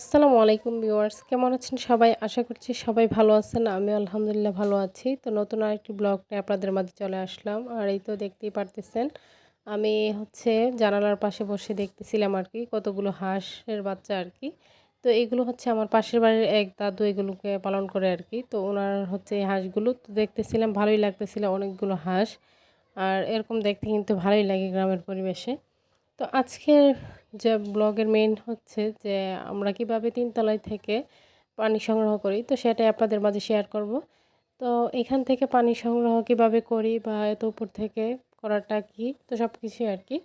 আসসালামু আলাইকুম ভিউয়ার্স, কেমন আছেন সবাই? আশা করছি সবাই ভালো আছেন আমি আলহামদুলিল্লাহ ভালো আছি। তো নতুন আরেকটি ব্লগ নিয়ে আপনাদের মাঝে চলে আসলাম। আর এই তো দেখতেই পারতেছেন, আমি হচ্ছে জানালার পাশে বসে দেখতেছিলাম আর কি, কতগুলো হাঁসের বাচ্চা আর কি। তো এগুলো হচ্ছে আমার পাশের বাড়ির এক দাদু এগুলোকে পালন করে আর কি। তো ওনার হচ্ছে এই হাঁসগুলো, তো দেখতেছিলাম, ভালোই লাগতেছিল অনেকগুলো হাঁস। আর এরকম দেখতে কিন্তু ভালোই লাগে গ্রামের পরিবেশে। তো আজকের যে ব্লগের মেইন হচ্ছে যে আমরা কীভাবে তিনতলায় থেকে পানি সংগ্রহ করি, তো সেটাই আপনাদের মাঝে শেয়ার করব। তো এখান থেকে পানি সংগ্রহ কীভাবে করি বা এত উপর থেকে করাটা কি, তো সব কিছুই আর কি।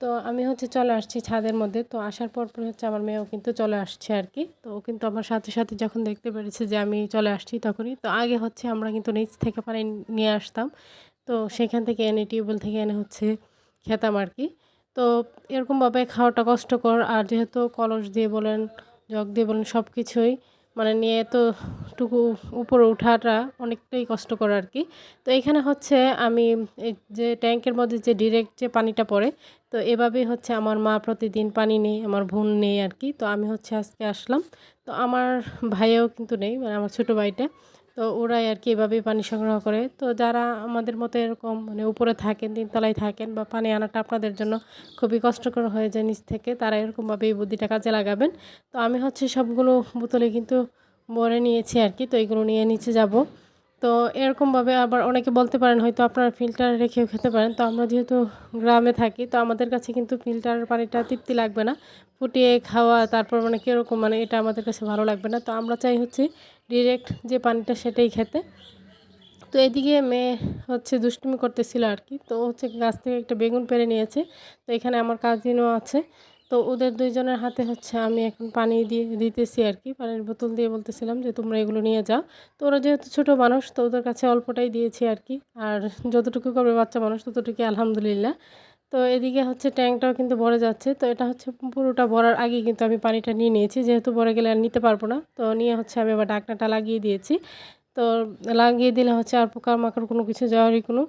তো আমি হচ্ছে চলে আসছি ছাদের মধ্যে, তো আসার পর পর হচ্ছে আমার মেয়েও কিন্তু চলে আসছে আর কি। তো ও কিন্তু আমার সাথে সাথে যখন দেখতে পেরেছে যে আমি চলে আসছি তখনই, তো আগে হচ্ছে আমরা কিন্তু নিচ থেকে পানি নিয়ে আসতাম। তো সেখান থেকে এনে টিউবওয়েল থেকে এনে হচ্ছে খেতাম আর কি। তো এরকমভাবে খাওয়াটা কষ্টকর। আর যেহেতু কলস দিয়ে বলেন, জগ দিয়ে বলেন সব কিছুই মানে নিয়ে তো টুকু উপরে ওঠাটা অনেকটাই কষ্টকর আর কি। তো এখানে হচ্ছে আমি যে ট্যাঙ্কের মধ্যে যে ডিরেক্ট যে পানিটা পড়ে তো এভাবেই হচ্ছে আমার মা প্রতিদিন পানি নেই, আমার বোন নেই আর কি তো আমি হচ্ছে আজকে আসলাম। তো আমার ভাইও কিন্তু নেই মানে আমার ছোটো ভাইটা। তো ওরাই আর কি এভাবেই পানি সংগ্রহ করে। তো যারা আমাদের মতো এরকম মানে উপরে থাকেন, তিনতলায় থাকেন বা পানি আনাটা আপনাদের জন্য খুবই কষ্টকর হয়ে যায় নিচ থেকে, তারা এরকমভাবে এই বুদ্ধিটা কাজে লাগাবেন। তো আমি হচ্ছে সবগুলো বোতলে কিন্তু ভরে নিয়েছি আর কি তো এইগুলো নিয়ে নিচে যাব। তো এরকমভাবে আবার অনেকে বলতে পারেন, হয়তো আপনারা ফিল্টার রেখেও খেতে পারেন। তো আমরা যেহেতু গ্রামে থাকি, তো আমাদের কাছে কিন্তু ফিল্টার পানিটা তৃপ্তি লাগবে না। ফুটিয়ে খাওয়া, তারপর মানে কীরকম মানে এটা আমাদের কাছে ভালো লাগবে না। তো আমরা চাই হচ্ছে ডিরেক্ট যে পানিটা সেটাই খেতে। তো এদিকে মেয়ে হচ্ছে দুষ্টুমি করতেছিল আর কি। তো হচ্ছে গাছ থেকে একটা বেগুন পেরে নিয়েছে। তো এখানে আমার কাজিনও আছে। তো ওদের দুইজনের হাতে হচ্ছে আমি এখন পানি দিয়ে দিতেছি আর কি। পানির বোতল দিয়ে বলতেছিলাম যে, তোমরা এগুলো নিয়ে যাও। তো ওরা যেহেতু ছোটো মানুষ, তো ওদের কাছে অল্পটাই দিয়েছি আর কি। আর যতটুকু করবে বাচ্চা মানুষ ততটুকু আলহামদুলিল্লাহ। তো এদিকে হচ্ছে ট্যাঙ্কটাও কিন্তু ভরে যাচ্ছে। তো এটা হচ্ছে পুরোটা ভরার আগে কিন্তু আমি পানিটা নিয়ে নিয়েছি। যেহেতু ভরে গেলে আর নিতে পারব না, তো নিয়ে হচ্ছে আমি আবার ডাকনাটা লাগিয়ে দিয়েছি। তো লাগিয়ে দিলে হচ্ছে আর পোকার মাকড় কোনো কিছু যাওয়ারই কোনো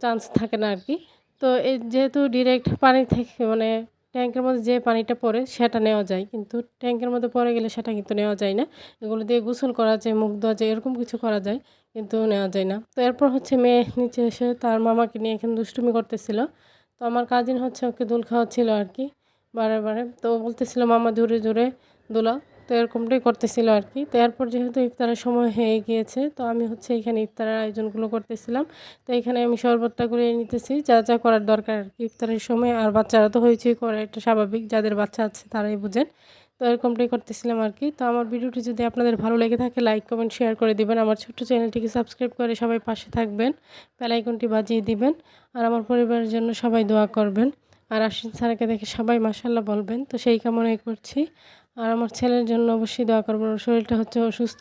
চান্স থাকে না আর কি। তো এই যেহেতু ডিরেক্ট পানি থেকে মানে ট্যাঙ্কের মধ্যে যে পানিটা পড়ে সেটা নেওয়া যায়। কিন্তু ট্যাঙ্কের মধ্যে পড়ে গেলে সেটা কিন্তু নেওয়া যায় না। এগুলো দিয়ে গোসল করা যায়, মুখ ধোয়া যায়, এরকম কিছু করা যায়, কিন্তু নেওয়া যায় না। তো এরপর হচ্ছে মেয়ে নিচে এসে তার মামাকে নিয়ে এখানে দুষ্টুমি করতেছিল। তো আমার কাজিন হচ্ছে ওকে দুল খাওয়াচ্ছিল আর কি, বারে বারে। তো বলতেছিল, মামা জোরে জোরে দোলা তো এরকমটাই করতেছিল আর কি তো এরপর যেহেতু ইফতারের সময় হয়ে গিয়েছে, তো আমি হচ্ছে এখানে ইফতারের আয়োজনগুলো করতেছিলাম। তো এখানে আমি শরবতটা করে নিতেছি, যা যা করার দরকার আর কি ইফতারের সময়। আর বাচ্চারা তো হয়েছেই করে, এটা স্বাভাবিক, যাদের বাচ্চা আছে তারাই বুঝেন। তো এরকমটাই করতেছিলাম আর কি তো আমার ভিডিওটি যদি আপনাদের ভালো লেগে থাকে লাইক কমেন্ট শেয়ার করে দিবেন। আমার ছোট্ট চ্যানেলটিকে সাবস্ক্রাইব করে সবাই পাশে থাকবেন বেলাইকনটি বাজিয়ে দিবেন। আর আমার পরিবারের জন্য সবাই দোয়া করবেন। আর আশ্বিন স্যারকে দেখে সবাই মাসাল্লাহ বলবেন। তো সেই কামনাই করছি। আর আমার ছেলের জন্য অবশ্যই দোয়া করব শরীরটা হচ্ছে অসুস্থ।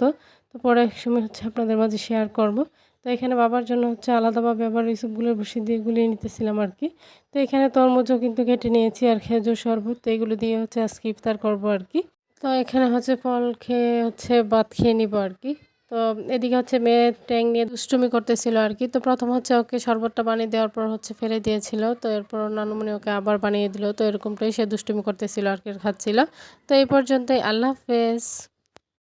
তো পরে এক সময় হচ্ছে আপনাদের মাঝে শেয়ার করব। তো এখানে বাবার জন্য হচ্ছে আলাদাভাবে আবার এইসবগুলোর বসে দিয়ে গুলিয়ে নিতেছিলাম আর কি। তো এখানে তরমুজও কিন্তু কেটে নিয়েছি আর খেজুর শরবত এগুলো দিয়ে হচ্ছে আজকে ইফতার করব আর কি। তো এখানে হচ্ছে ফল খেয়ে হচ্ছে ভাত খেয়ে নিব আর কি। তো এদিকে হচ্ছে মেয়ে ট্যাং নিয়ে দুষ্টুমি করতেছিল আর কি। তো প্রথম হচ্ছে ওকে শরবতটা বানিয়ে দেওয়ার পর হচ্ছে ফেলে দিয়েছিল। তো এরপর নানুমণি ওকে আবার বানিয়ে দিল। তো এরকমটাই সে দুষ্টুমি করতেছিল আর কি, খাচ্ছিল। তো এই পর্যন্তই। আল্লাহ হাফেজ।